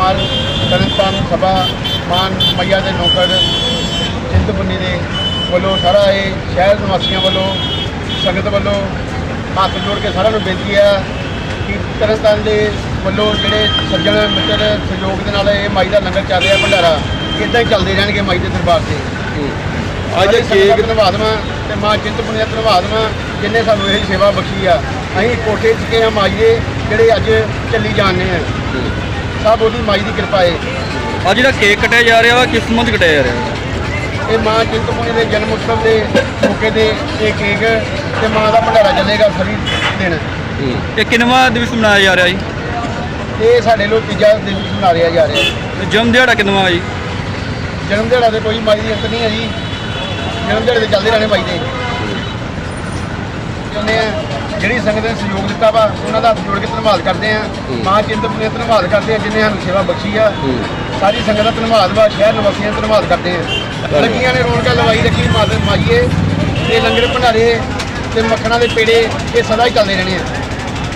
ਕੁਮਾਰ ਤਰਨਤਾਰਨ ਸਭਾ ਮਾਨ ਮਈਆ ਦੇ ਨੌਕਰ ਚਿੰਤਪੁਰਨੀ ਦੇ ਵੱਲੋਂ ਸਾਰਾ ਇਹ ਸ਼ਹਿਰ ਨਿਵਾਸੀਆਂ ਵੱਲੋਂ ਸੰਗਤ ਵੱਲੋਂ ਹੱਥ ਜੋੜ ਕੇ ਸਾਰਿਆਂ ਨੂੰ ਬੇਨਤੀ ਹੈ ਕਿ ਤਰਨਤਾਰਨ ਦੇ ਵੱਲੋਂ ਜਿਹੜੇ ਸੱਜਣ ਮਿੱਤਰ ਸਹਿਯੋਗ ਦੇ ਨਾਲ ਇਹ ਮਾਈ ਦਾ ਲੰਗਰ ਚੱਲ ਰਿਹਾ ਭੰਡਾਰਾ ਇਦਾਂ ਹੀ ਚੱਲਦੇ ਰਹਿਣਗੇ ਮਾਈ ਦੇ ਦਰਬਾਰ ਤੇ। ਅੱਜ ਕੇਕ ਕੇਕ ਧੰਨਵਾਦਵਾਂ ਤੇ ਮਾਂ ਚਿੰਤਪੁਰਨੀ ਦਾ ਧੰਨਵਾਦਵਾਂ ਜਿਨੇ ਸਾਨੂੰ ਇਹ ਸੇਵਾ ਬਖਸ਼ੀ ਆ। ਅਸੀਂ ਕੋਠੇ ਚੁੱਕੇ ਆ ਮਾਈ ਦੇ ਜਿਹੜੇ ਅੱਜ ਚੱਲੀ ਜਾਂਦੇ ਆ ਸਭ ਉਹਦੀ ਮਾਈ ਦੀ ਕਿਰਪਾ ਹੈ ਅੱਜ ਜਿਹੜਾ ਕੇਕ ਕਟਿਆ ਜਾ ਰਿਹਾ ਵਾ ਕਿਸ ਸੰਬੰਧ 'ਚ ਕਟਿਆ ਜਾ ਰਿਹਾ? ਇਹ ਮਾਂ ਚਿੰਤਪੁਰਨੀ ਦੇ ਜਨਮ ਉਤਸਵ ਦੇ ਮੌਕੇ ਤੇ ਇਹ ਕੇਕ ਤੇ ਮਾਂ ਦਾ ਭੰਡਾਰਾ ਚੱਲੇਗਾ ਸਾਰੀ ਦਿਨ। ਇਹ ਕਿੰਨਵਾਂ ਦਿਵਸ ਮਨਾਇਆ ਜਾ ਰਿਹਾ ਜੀ? ਇਹ ਸਾਡੇ ਲੋਕ ਤੀਜਾ ਦਿਨ ਮਨਾ ਰਿਹਾ ਜਾ ਰਿਹਾ। ਤੇ ਜਨਮ ਦਿਹਾੜਾ ਕਿੰਨਵਾਂ ਜੀ? ਜਨਮ ਦਿਹਾੜਾ ਤੇ ਕੋਈ ਮਾਈ ਦੀ ਅੰਤ ਨਹੀਂ ਹੈ ਜੀ। ਜਨਮ ਦਿਹਾੜੇ ਤੇ ਚੱਲਦੇ ਰਹਿਣੇ ਮਾਈ ਦੇ। ਜਿਹੜੀ ਸੰਗਤ ਨੇ ਸਹਿਯੋਗ ਦਿੱਤਾ ਵਾ ਉਹਨਾਂ ਦਾ ਹੱਥ ਜੋੜ ਕੇ ਧੰਨਵਾਦ ਕਰਦੇ ਆ। ਮਾਂ ਚਿੰਤਪੁਰਨੀ ਦਾ ਧੰਨਵਾਦ ਕਰਦੇ ਆ ਜਿਨੇ ਸਾਨੂੰ ਸੇਵਾ ਬਖਸ਼ੀ ਆ। ਸਾਰੀ ਸੰਗਤ ਦਾ ਧੰਨਵਾਦ ਵਾ ਸ਼ਹਿਰ ਨਿਵਾਸੀਆਂ ਦਾ ਧੰਨਵਾਦ ਕਰਦੇ ਆ। ਲੱਗੀਆਂ ਨੇ ਰੌਣਕਾਂ ਲਵਾਈ ਰੱਖੀ ਮਾਤਾ ਮਾਈਏ ਤੇ ਲੰਗਰ ਭੰਡਾਰੇ ਤੇ ਮੱਖਣਾ ਦੇ ਪੇੜੇ ਇਹ ਸਦਾ ਹੀ ਚੱਲਦੇ ਰਹਿਣੇ ਆ।